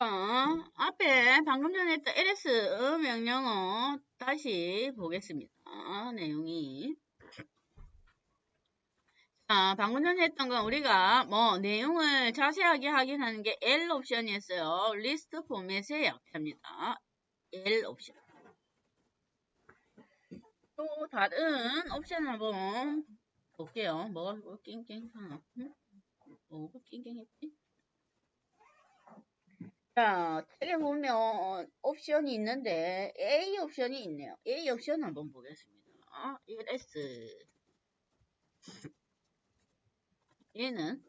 자, 앞에 방금 전에 했던 ls 명령어 다시 보겠습니다. 내용이. 자, 방금 전에 했던 건 우리가 뭐 내용을 자세하게 확인하는 게 L 옵션이었어요. 리스트 포맷에 약합니다. L 옵션. 또 다른 옵션 한번 볼게요. 뭐가 뭐 낑낑 하나. 응? 뭐가 낑낑 했지? 자, 책에 보면 옵션이 있는데 A 옵션이 있네요. A 옵션 한번 보겠습니다. LS 얘는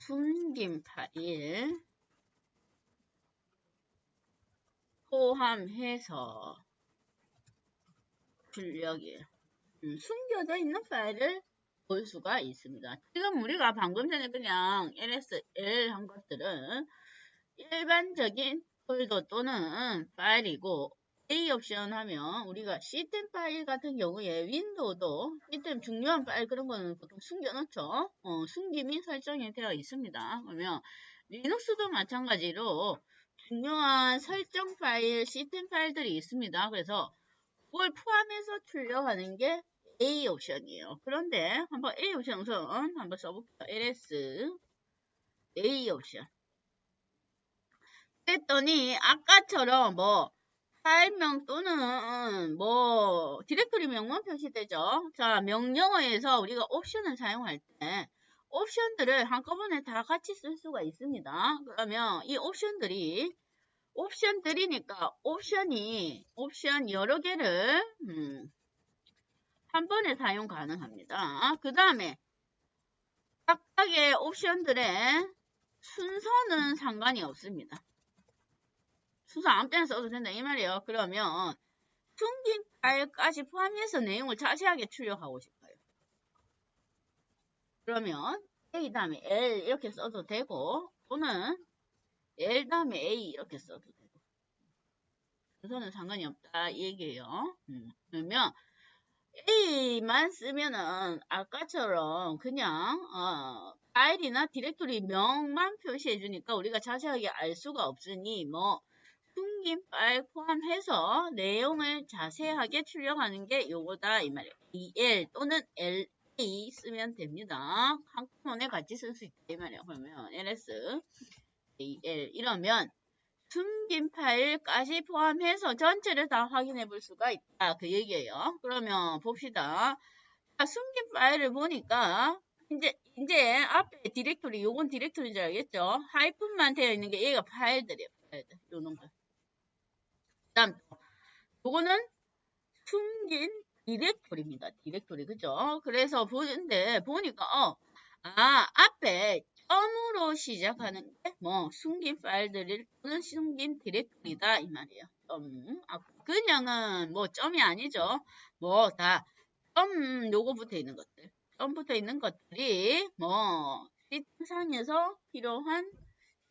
숨김 파일 포함해서 출력이에요. 음, 숨겨져 있는 파일을 볼 수가 있습니다. 지금 우리가 방금 전에 그냥 LSL 한 것들은 일반적인 폴더 또는 파일이고 A 옵션 하면 우리가 시스템 파일 같은 경우에 윈도우도 시스템 중요한 파일 그런 거는 보통 숨겨놓죠. 어, 숨김이 설정이 되어 있습니다. 그러면 리눅스도 마찬가지로 중요한 설정 파일, 시스템 파일들이 있습니다. 그래서 그걸 포함해서 출력하는 게 A 옵션이에요. 그런데 한번 A 옵션 우선 한번 써볼게요. ls A 옵션. 그랬더니 아까처럼 뭐 파일명 또는 뭐 디렉토리 명만 표시되죠. 자 명령어에서 우리가 옵션을 사용할 때 옵션들을 한꺼번에 다 같이 쓸 수가 있습니다. 그러면 이 옵션들이 옵션들이니까 옵션이 옵션 여러 개를 음, 한 번에 사용 가능합니다. 그 다음에 각각의 옵션들의 순서는 상관이 없습니다. 순서 아무 때나 써도 된다 이 말이에요. 그러면 숨긴 파일까지 포함해서 내용을 자세하게 출력하고 싶어요. 그러면 A 다음에 L 이렇게 써도 되고 또는 L 다음에 A 이렇게 써도 되고 순서는 상관이 없다 이 얘기예요. 음, 그러면 A만 쓰면은 아까처럼 그냥 어, 파일이나 디렉토리 명만 표시해 주니까 우리가 자세하게 알 수가 없으니 뭐 숨긴 파일 포함해서 내용을 자세하게 출력하는 게 요거다 이 말이에요. EL 또는 LA 쓰면 됩니다. 한꺼번에 같이 쓸 수 있다 이 말이에요. 그러면 LS, AL 이러면 숨긴 파일까지 포함해서 전체를 다 확인해 볼 수가 있다. 그 얘기예요. 그러면 봅시다. 자, 숨긴 파일을 보니까 이제 이제 앞에 디렉토리 요건 디렉토리인 줄 알겠죠? 하이픈만 되어 있는 게 얘가 파일들이에요. 파일들. 요런 거. 그다음 요거는 숨긴 디렉토리입니다. 디렉토리 그죠? 그래서 보는데 보니까 어, 아 앞에 점으로 시작하는 게뭐 숨긴 파일들을 또는 숨긴 디렉토리다 이 말이에요. 점. 아, 그냥은 뭐 점이 아니죠. 뭐 다 점 요거 붙어 있는 것들. 점 붙어 있는 것들이 뭐 시스템상에서 필요한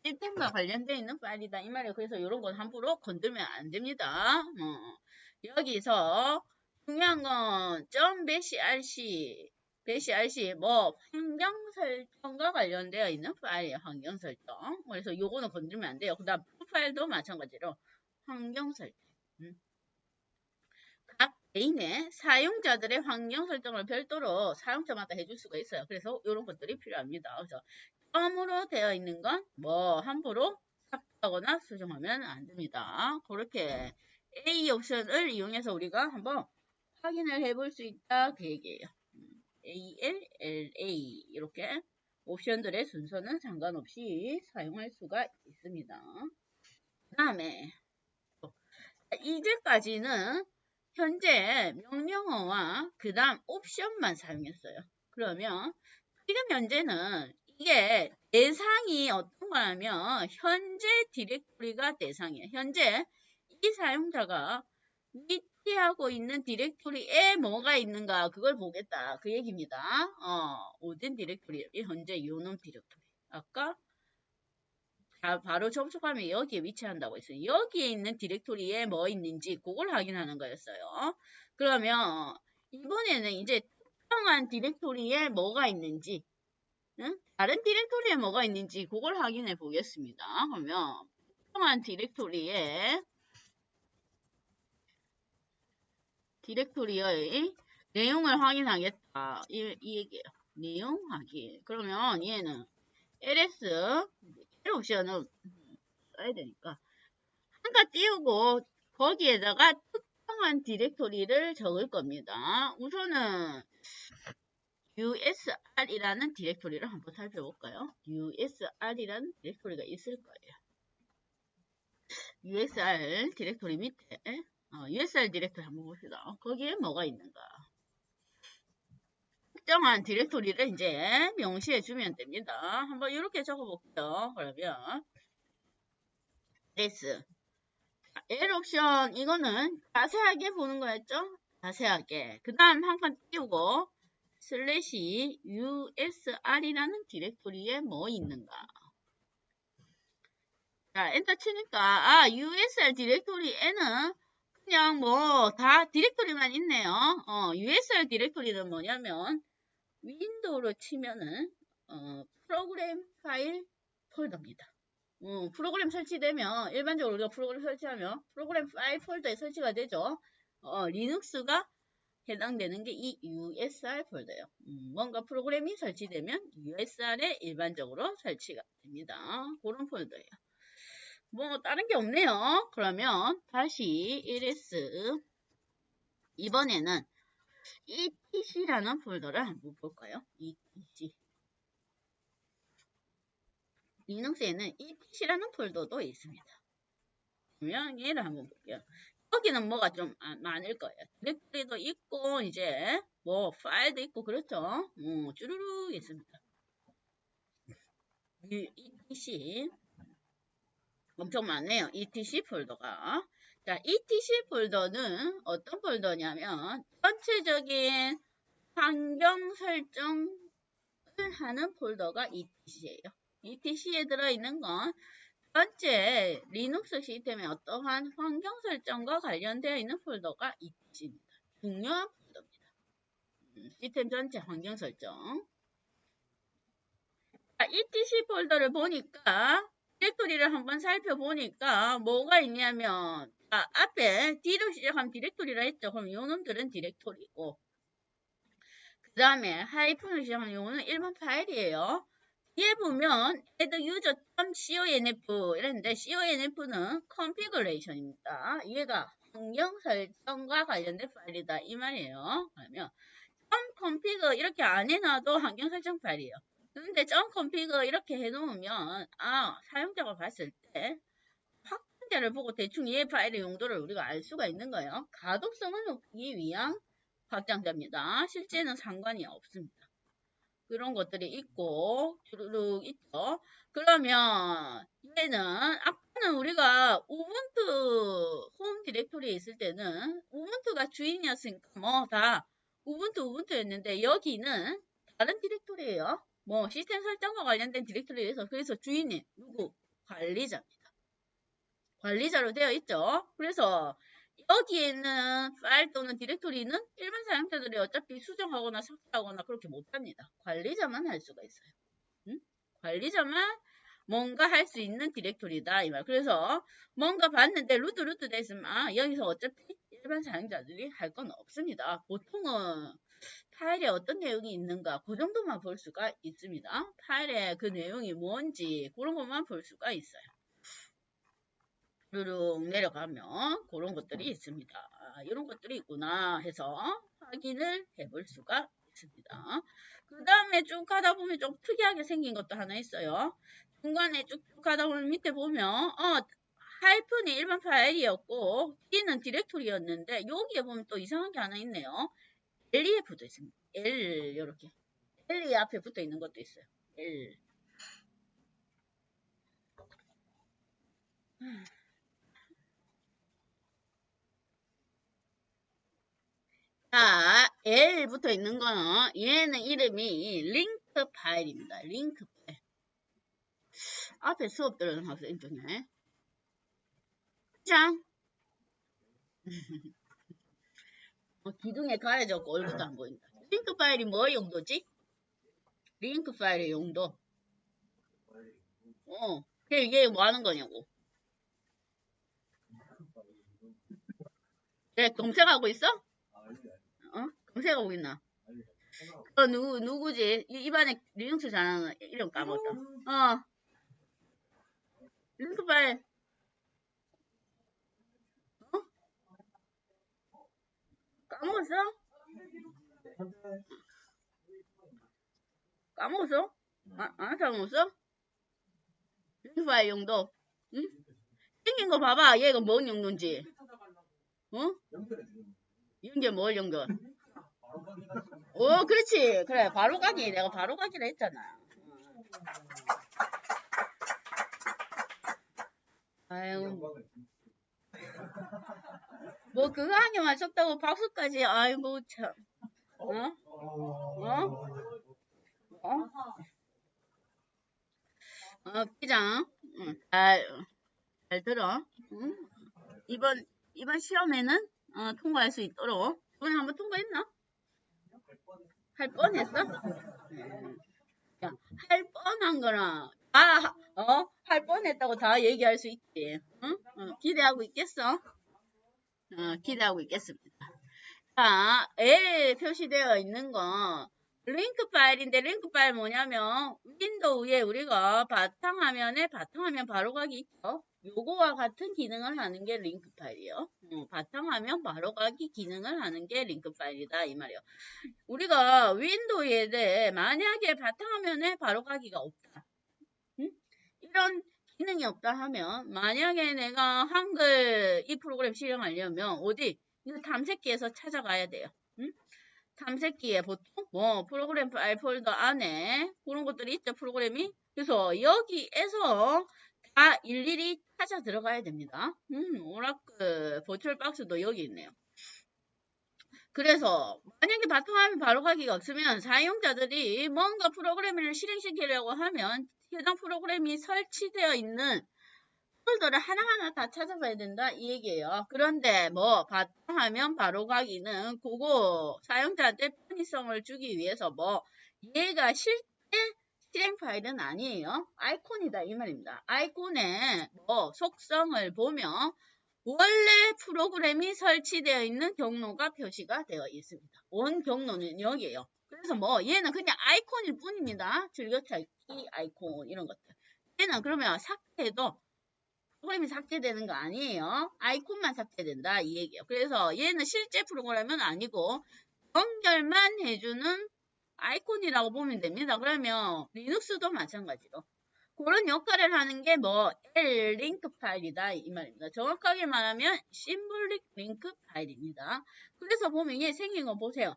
시스템과 관련되어 있는 파일이다 이 말이에요. 그래서 이런 건 함부로 건들면 안 됩니다. 어. 여기서 중요한 건 점 배시 rc 배시 rc 뭐 환경 설정과 관련되어 있는 파일이에요. 환경 설정. 그래서 요거는 건들면 안 돼요. 그다음 프로파일도 마찬가지로 환경 설정. 음. 각 개인의 사용자들의 환경 설정을 별도로 사용자마다 해줄 수가 있어요. 그래서 이런 것들이 필요합니다. 그래서 점으로 되어 있는 건 뭐 함부로 삭제하거나 수정하면 안 됩니다. 그렇게 A 옵션을 이용해서 우리가 한번 확인을 해볼 수 있다 그 얘기예요. A, L, L, A 이렇게 옵션들의 순서는 상관없이 사용할 수가 있습니다. 그 다음에 이제까지는 현재 명령어와 그 다음 옵션만 사용했어요. 그러면 지금 현재는 이게 대상이 어떤 거냐면 현재 디렉토리가 대상이에요. 현재 이 사용자가 위치하고 있는 디렉토리에 뭐가 있는가 그걸 보겠다 그 얘기입니다. 어, 오든 디렉토리 현재 요놈 디렉토리 아까 자, 바로 접속하면 여기에 위치한다고 했어요. 여기에 있는 디렉토리에 뭐 있는지 그걸 확인하는 거였어요. 그러면 이번에는 이제 특정한 디렉토리에 뭐가 있는지 응? 다른 디렉토리에 뭐가 있는지 그걸 확인해 보겠습니다. 그러면 특정한 디렉토리에 디렉토리의 내용을 확인하겠다. 이, 이 얘기예요. 내용 확인. 그러면 얘는 ls L 옵션을 써야 되니까 한가 띄우고 거기에다가 특정한 디렉토리를 적을 겁니다. 우선은 usr이라는 디렉토리를 한번 살펴볼까요? usr이라는 디렉토리가 있을 거예요. usr 디렉토리 밑에 어, usr 디렉토리 한번 봅시다. 거기에 뭐가 있는가? 특정한 디렉토리를 이제 명시해 주면 됩니다. 한번 이렇게 적어볼게요. 그러면 s L 옵션 이거는 자세하게 보는 거였죠? 자세하게. 그 다음 한 칸 띄우고 슬래시 usr이라는 디렉토리에 뭐 있는가. 자, 엔터 치니까 아 usr 디렉토리에는 그냥 뭐 다 디렉토리만 있네요. 어, usr 디렉토리는 뭐냐면 윈도우로 치면은 어, 프로그램 파일 폴더입니다. 어, 프로그램 설치되면 일반적으로 우리가 프로그램 설치하면 프로그램 파일 폴더에 설치가 되죠. 어, 리눅스가 해당되는 게 이 USR 폴더예요. 음, 뭔가 프로그램이 설치되면 USR에 일반적으로 설치가 됩니다. 그런 폴더예요. 뭐 다른 게 없네요. 그러면 다시 ls 이번에는 etc라는 폴더를 한번 볼까요? etc 리눅스에는 etc라는 폴더도 있습니다. 그러면 얘를 한번 볼게요. 여기는 뭐가 좀 아, 많을 거예요. 디렉토리도 있고 이제 뭐 파일도 있고 그렇죠. 음, 쭈루룩 있습니다. etc 엄청 많네요. etc 폴더가. 자, etc 폴더는 어떤 폴더냐면 전체적인 환경 설정을 하는 폴더가 etc예요. etc에 들어있는 건 번째, 리눅스 시스템의 어떠한 환경 설정과 관련되어 있는 폴더가 etc입니다. 중요한 폴더입니다. 음, 시스템 전체 환경 설정. 자, etc 폴더를 보니까 디렉토리를 한번 살펴보니까 뭐가 있냐면 자, 앞에 D로 시작한 디렉토리라 했죠. 그럼 요 놈들은 디렉토리고 그 다음에 하이픈으로 시작한 요거는 일반 파일이에요. 뒤에 보면 add user.conf 이랬는데 conf는 configuration입니다. 얘가 환경 설정과 관련된 파일이다 이 말이에요. 그러면 .config 이렇게 안 해놔도 환경 설정 파일이에요. 근데 .config 이렇게 해놓으면 아 사용자가 봤을 때 확장자를 보고 대충 얘 파일의 용도를 우리가 알 수가 있는 거예요. 가독성을 높이기 위한 확장자입니다. 실제는 상관이 없습니다. 그런 것들이 있고 주르륵 있죠. 그러면 얘는 아까는 우리가 우분투 홈 디렉토리에 있을 때는 우분투가 주인이었으니까 뭐 다 우분투 우분투였는데 여기는 다른 디렉토리예요. 뭐 시스템 설정과 관련된 디렉토리에서 그래서 주인이 누구? 관리자입니다. 관리자로 되어 있죠. 그래서 여기에 있는 파일 또는 디렉토리는 일반 사용자들이 어차피 수정하거나 삭제하거나 그렇게 못합니다. 관리자만 할 수가 있어요. 응? 관리자만 뭔가 할 수 있는 디렉토리다 이 말. 그래서 뭔가 봤는데 루트 돼 있으면 아, 여기서 어차피 일반 사용자들이 할 건 없습니다. 보통은 파일에 어떤 내용이 있는가 그 정도만 볼 수가 있습니다. 파일에 그 내용이 뭔지 그런 것만 볼 수가 있어요. 루룩 내려가면 그런 것들이 있습니다. 아, 이런 것들이 있구나 해서 확인을 해볼 수가 있습니다. 그 다음에 쭉 가다 보면 좀 특이하게 생긴 것도 하나 있어요. 중간에 쭉쭉 가다 보면 밑에 보면 어, 하이픈이 일반 파일이었고 D는 디렉토리였는데 여기에 보면 또 이상한 게 하나 있네요. LEF도 있습니다. L 이렇게 L 앞에 붙어 있는 것도 있어요. L 자, L 붙어 있는 거는 얘는 이름이 링크 파일입니다. 링크 파일. 앞에 수업 들은 학생 중에 짱 어, 기둥에 가려졌고 얼굴도 안 보인다. 링크 파일이 뭐 용도지? 링크 파일의 용도. 어, 이게 뭐 하는 거냐고. 네, 검색하고 있어? 어? 검색하고 있나? 어, 누구, 누구지? 이, 입안에 리눅스 잘하는 이름 까먹었다. 어. 링크 파일. 까먹었어? 까먹었어? 아, 안 까먹었어? 링크 파일 용도. 응? 생긴 거 봐봐. 얘가 뭔 용도인지. 어? 연결 뭘 연결? 오, 그렇지. 그래, 바로 가기. 내가 바로 가기로 했잖아. 아유, 뭐 그거 한 개 맞췄다고 박수까지. 아이고, 참. 어? 어? 어? 어, 기장. 응, 잘, 잘 들어. 응? 이번, 이번 시험에는, 어, 통과할 수 있도록. 이번에 한번 통과했나? 할 뻔했어? 음. 야, 할 뻔한 거나 다, 어? 할 뻔했다고 다 얘기할 수 있지. 응? 어, 기대하고 있겠어? 어, 기대하고 있겠습니다. 자, A에 표시되어 있는 거 링크 파일인데 링크 파일 뭐냐면 윈도우에 우리가 바탕화면에 바탕화면 바로 가기 있죠. 요거와 같은 기능을 하는 게 링크 파일이요. 어, 바탕화면 바로 가기 기능을 하는 게 링크 파일이다 이 말이요. 우리가 윈도우에 대해 만약에 바탕화면에 바로 가기가 없다. 응? 이런 기능이 없다 하면 만약에 내가 한글 이 프로그램 실행하려면 어디 이거 탐색기에서 찾아가야 돼요. 응? 탐색기에 보통 뭐 프로그램 파일 폴더 안에 그런 것들이 있죠 프로그램이 그래서 여기에서 다 일일이 찾아 들어가야 됩니다. 음, 오라클 버추얼 박스도 여기 있네요. 그래서 만약에 바탕화면 바로 가기가 없으면 사용자들이 뭔가 프로그램을 실행시키려고 하면 해당 프로그램이 설치되어 있는 폴더를 하나하나 다 찾아봐야 된다 이 얘기예요. 그런데 뭐 바탕화면 바로 가기는 그거 사용자한테 편의성을 주기 위해서 뭐 얘가 실제 실행 파일은 아니에요. 아이콘이다 이 말입니다. 아이콘의 뭐 속성을 보면 원래 프로그램이 설치되어 있는 경로가 표시가 되어 있습니다. 원 경로는 여기에요. 그래서 뭐 얘는 그냥 아이콘일 뿐입니다. 즐겨찾기 아이콘 이런 것들. 얘는 그러면 삭제도 프로그램이 삭제되는 거 아니에요. 아이콘만 삭제된다 이 얘기예요. 그래서 얘는 실제 프로그램은 아니고 연결만 해주는 아이콘이라고 보면 됩니다. 그러면 리눅스도 마찬가지로 그런 역할을 하는 게 뭐 L 링크 파일이다 이 말입니다. 정확하게 말하면 심볼릭 링크 파일입니다. 그래서 보면 얘 생긴 거 보세요.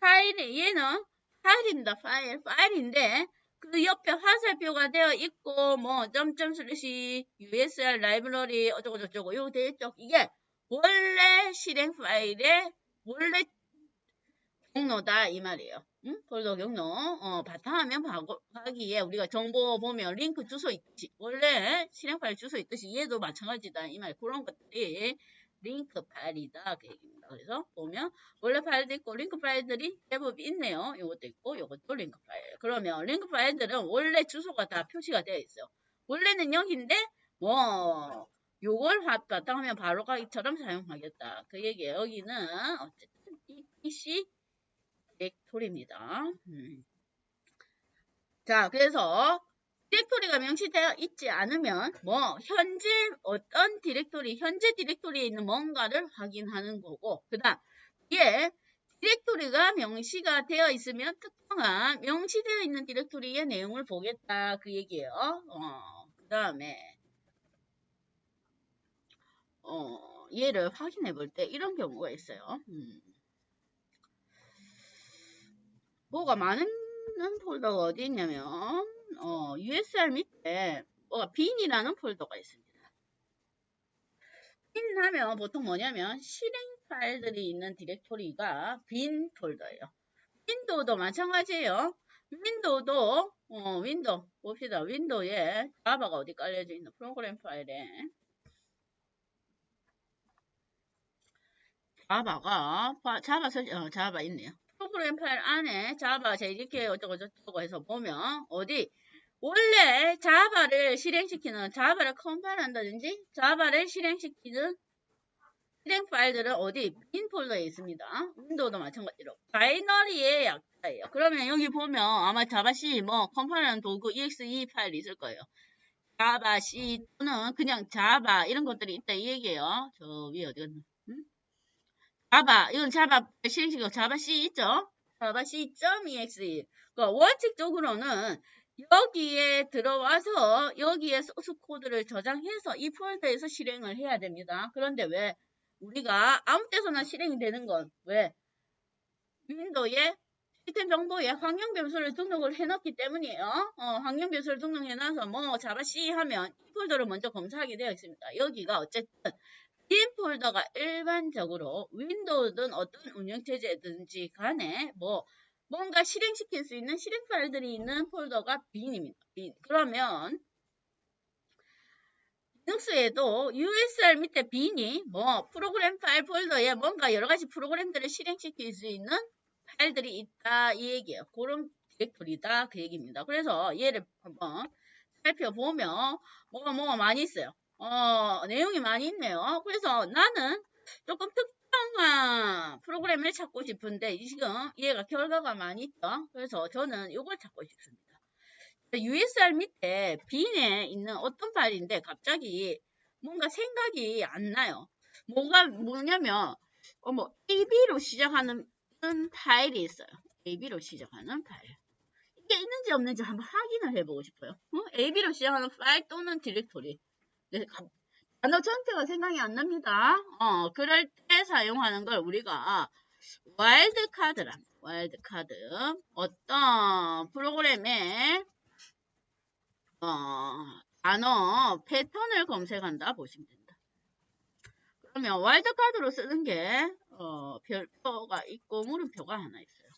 파일이 얘는 파일입니다. 파일 파일인데 그 옆에 화살표가 되어 있고 뭐 점점 슬래시 USR 라이브러리 어쩌고 저쩌고 요거 되어 있죠. 이게 원래 실행 파일의 원래 경로다 이 말이에요. 응? 폴더 경로 어, 바탕화면 가기에 우리가 정보 보면 링크 주소 있듯이 원래 실행 파일 주소 있듯이 얘도 마찬가지다 이 말 그런 것들이 링크 파일이다 그 얘기입니다. 그래서 보면 원래 파일도 있고 링크 파일들이 제법 있네요. 이것도 있고 이것도 링크 파일. 그러면 링크 파일들은 원래 주소가 다 표시가 되어 있어요. 원래는 여기인데 뭐 요걸 바탕화면 바로 가기처럼 사용하겠다. 그 얘기예요. 여기는 어쨌든 PC 디 렉토리입니다. 음. 자, 그래서 디렉토리가 명시되어 있지 않으면 뭐 현재 어떤 디렉토리, 현재 디렉토리에 있는 뭔가를 확인하는 거고 그 다음 뒤에 디렉토리가 명시가 되어 있으면 특정한 명시되어 있는 디렉토리의 내용을 보겠다 그 얘기예요. 어, 그 다음에 어, 얘를 확인해 볼 때 이런 경우가 있어요. 음. 뭐가 많은 폴더가 어디 있냐면 어, USR 밑에 뭐가 빈이라는 폴더가 있습니다. 빈 하면 보통 뭐냐면 실행 파일들이 있는 디렉토리가 빈 폴더예요. 윈도우도 마찬가지예요. 윈도우도 어, 윈도우 봅시다. 윈도우에 자바가 어디 깔려져 있는 프로그램 파일에 자바가 자바 설 어, 자바 있네요. 프로그램 파일 안에 자바 JDK 어쩌고 저쩌고 해서 보면 어디 원래 자바를 실행시키는 자바를 컴파일한다든지 자바를 실행시키는 실행 파일들은 어디 빈 폴더에 있습니다. 윈도우도 마찬가지로 바이너리의 약자예요. 그러면 여기 보면 아마 자바 C 뭐 컴파일하는 도구 exe 파일이 있을 거예요. 자바 C 또는 그냥 자바 이런 것들이 있다 이 얘기예요. 저 위에 어디 갔나? 응? 자바 이건 자바 실행시키고 자바 C 있죠? 자바 C.exe 그 원칙적으로는 여기에 들어와서 여기에 소스 코드를 저장해서 이 폴더에서 실행을 해야 됩니다. 그런데 왜 우리가 아무 때서나 실행이 되는 건 왜? 윈도우에 시스템 정보에 환경 변수를 등록을 해놨기 때문이에요. 어, 환경 변수를 등록해놔서 뭐 자바 C 하면 이 폴더를 먼저 검사하게 되어 있습니다. 여기가 어쨌든 빈 폴더가 일반적으로 윈도우든 어떤 운영체제든지 간에 뭐 뭔가 실행시킬 수 있는 실행 파일들이 있는 폴더가 빈입니다. 빈. 그러면 리눅스에도 USR 밑에 빈이 뭐 프로그램 파일 폴더에 뭔가 여러 가지 프로그램들을 실행시킬 수 있는 파일들이 있다 이 얘기예요. 그런 디렉토리다 그 얘기입니다. 그래서 얘를 한번 살펴보면 뭐가 뭐가 많이 있어요. 어, 내용이 많이 있네요. 그래서 나는 조금 특정한 프로그램을 찾고 싶은데 지금 얘가 결과가 많이 있죠. 그래서 저는 이걸 찾고 싶습니다. USR 밑에 빈에 있는 어떤 파일인데 갑자기 뭔가 생각이 안 나요. 뭐가 뭐냐면 어머 AB로 시작하는 파일이 있어요. AB로 시작하는 파일. 이게 있는지 없는지 한번 확인을 해보고 싶어요. 어? AB로 시작하는 파일 또는 디렉토리. 네, 단어 전체가 생각이 안 납니다. 어, 그럴 때 사용하는 걸 우리가 와일드카드란 와일드카드 어떤 프로그램에 어, 단어 패턴을 검색한다 보시면 된다. 그러면 와일드카드로 쓰는 게 어, 별표가 있고 물음표가 하나 있어요.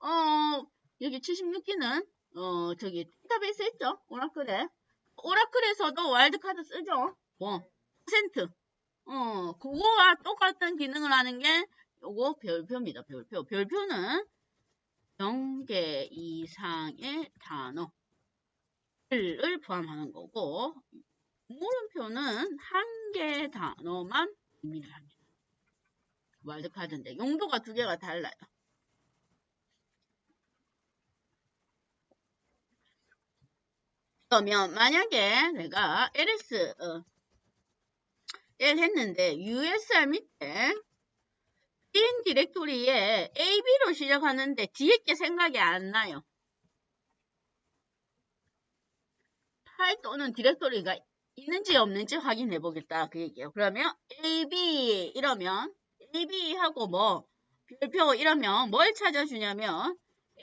어, 여기 76기는 어, 저기 데이터베이스 있죠? 오라클에. 오라클에서도 와일드카드 쓰죠? 뭐, 퍼센트. 어, 그거와 똑같은 기능을 하는 게 요거 별표입니다. 별표. 별표는 0개 이상의 단어. 을 포함하는 거고 물음표는 한 개의 단어만 의미를 합니다. 와일드카드인데 용도가 두 개가 달라요. 그러면 만약에 내가 ls 어, 를 했는데 usr 밑에 빈 디렉토리에 ab로 시작하는데 뒤에 게 생각이 안 나요. 파일 또는 디렉토리가 있는지 없는지 확인해 보겠다 그 얘기예요. 그러면 AB 이러면 AB 하고 뭐 별표 이러면 뭘 찾아주냐면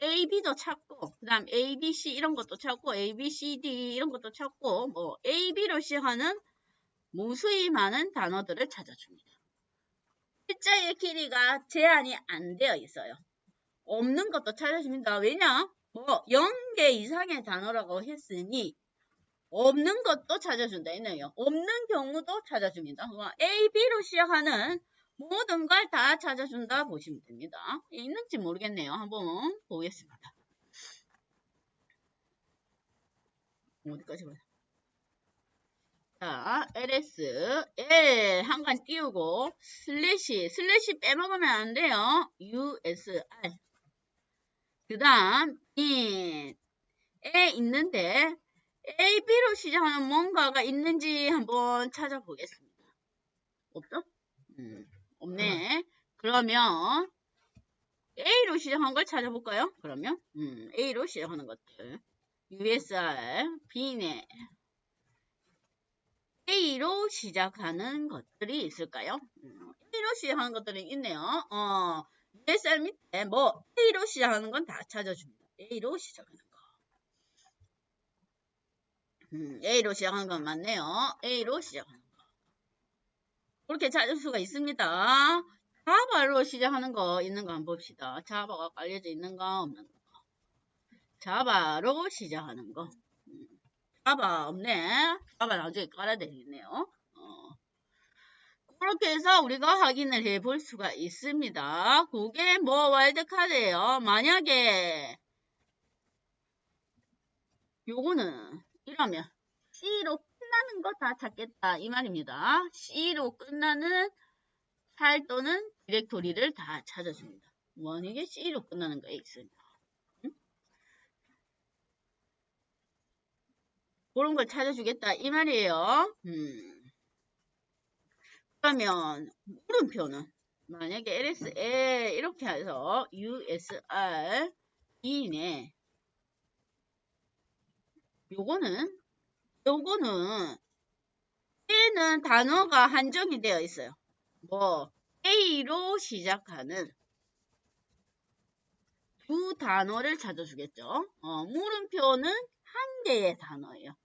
AB도 찾고 그 다음 ABC 이런 것도 찾고 ABCD 이런 것도 찾고 뭐 AB로 시작하는 무수히 많은 단어들을 찾아줍니다. 글자의 길이가 제한이 안 되어 있어요. 없는 것도 찾아줍니다. 왜냐? 뭐 0개 이상의 단어라고 했으니 없는 것도 찾아준다 했네요. 없는 경우도 찾아줍니다. A, B로 시작하는 모든 걸 다 찾아준다 보시면 됩니다. 있는지 모르겠네요. 한번 보겠습니다. 어디까지 가요? 자, ls, l 한 칸 띄우고 슬래시, 슬래시 빼먹으면 안 돼요. usr 그 다음 in에 있는데 A, B로 시작하는 뭔가가 있는지 한번 찾아보겠습니다. 없죠? 음, 없네. 그러면 A로 시작한 걸 찾아볼까요? 그러면 음, A로 시작하는 것들 USR, B네 A로 시작하는 것들이 있을까요? 음, A로 시작하는 것들이 있네요. 어, USR 밑에 뭐 A로 시작하는 건 다 찾아줍니다. A로 시작하는 거. 음, A로 시작한 건 맞네요. A로 시작하는 거. 그렇게 찾을 수가 있습니다. 자바로 시작하는 거 있는 거 한번 봅시다. 자바가 깔려져 있는 거 없는 거. 자바로 시작하는 거. 음, 자바 없네. 자바 나중에 깔아야 되겠네요. 어. 그렇게 해서 우리가 확인을 해 볼 수가 있습니다. 그게 뭐 와일드카드예요. 만약에 요거는 이러면 C로 끝나는 거 다 찾겠다 이 말입니다. C로 끝나는 파일 또는 디렉토리를 다 찾아줍니다. 만약에 C로 끝나는 거 X입니다. 응? 그런 걸 찾아주겠다 이 말이에요. 음. 그러면 물음표는 만약에 LS에 이렇게 해서 USR 2네 요거는 요거는 A는 단어가 한정이 되어 있어요. 뭐 A로 시작하는 두 단어를 찾아주겠죠. 어, 물음표는 한 개의 단어예요.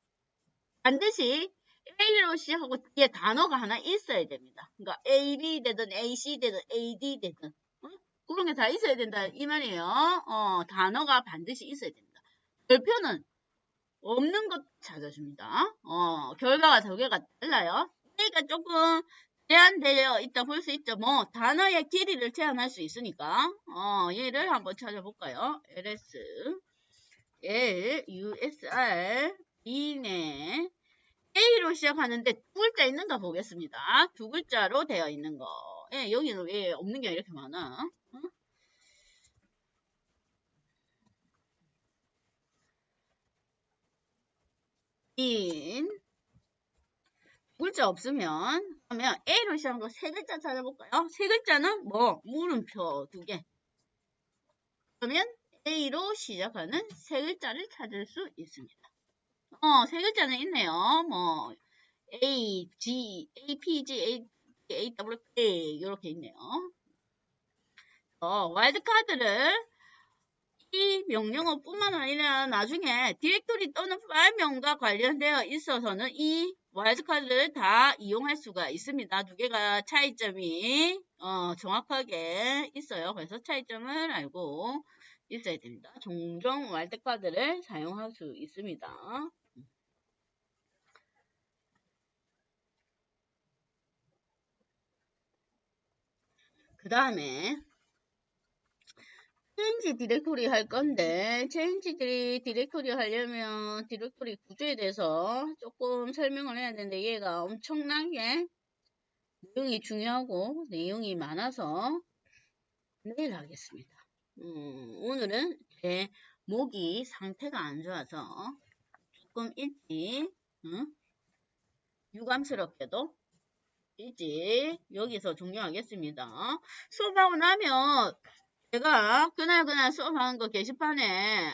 반드시 A로 시작하고 뒤에 단어가 하나 있어야 됩니다. 그러니까 AB 되든 AC 되든 AD 되든 어? 그런 게 다 있어야 된다 이 말이에요. 어, 단어가 반드시 있어야 됩니다. 별표는 없는 것 찾아줍니다. 어, 결과가 두 개가 달라요. 그러니까 조금 제한되어 있다 볼 수 있죠. 뭐 단어의 길이를 제한할 수 있으니까 어, 얘를 한번 찾아볼까요? ls l usr b네 A로 시작하는데 두 글자 있는가 보겠습니다. 두 글자로 되어 있는 거. 예, 여기는 왜 없는 게 이렇게 많아? 어? 인 글자 없으면 그러면 A로 시작한 거 세 글자 찾아볼까요? 세 글자는 뭐 물음표 두 개. 그러면 A로 시작하는 세 글자를 찾을 수 있습니다. 어, 세 글자는 있네요. 뭐 A, G, A, P, G, A, A, W, K 이렇게 있네요. 어, 와일드 카드를 이 명령어뿐만 아니라 나중에 디렉토리 또는 파일명과 관련되어 있어서는 이 와일드카드를 다 이용할 수가 있습니다. 두 개가 차이점이 어, 정확하게 있어요. 그래서 차이점을 알고 있어야 됩니다. 종종 와일드카드를 사용할 수 있습니다. 그 다음에 체인지 디렉토리 할 건데 체인지 디렉토리 하려면 디렉토리 구조에 대해서 조금 설명을 해야 되는데 얘가 엄청나게 내용이 중요하고 내용이 많아서 내일 하겠습니다. 음, 오늘은 제 목이 상태가 안 좋아서 조금 일찍 응? 유감스럽게도 일찍 여기서 종료하겠습니다. 수업하고 나면 제가 그날 그날 수업하는 거 게시판에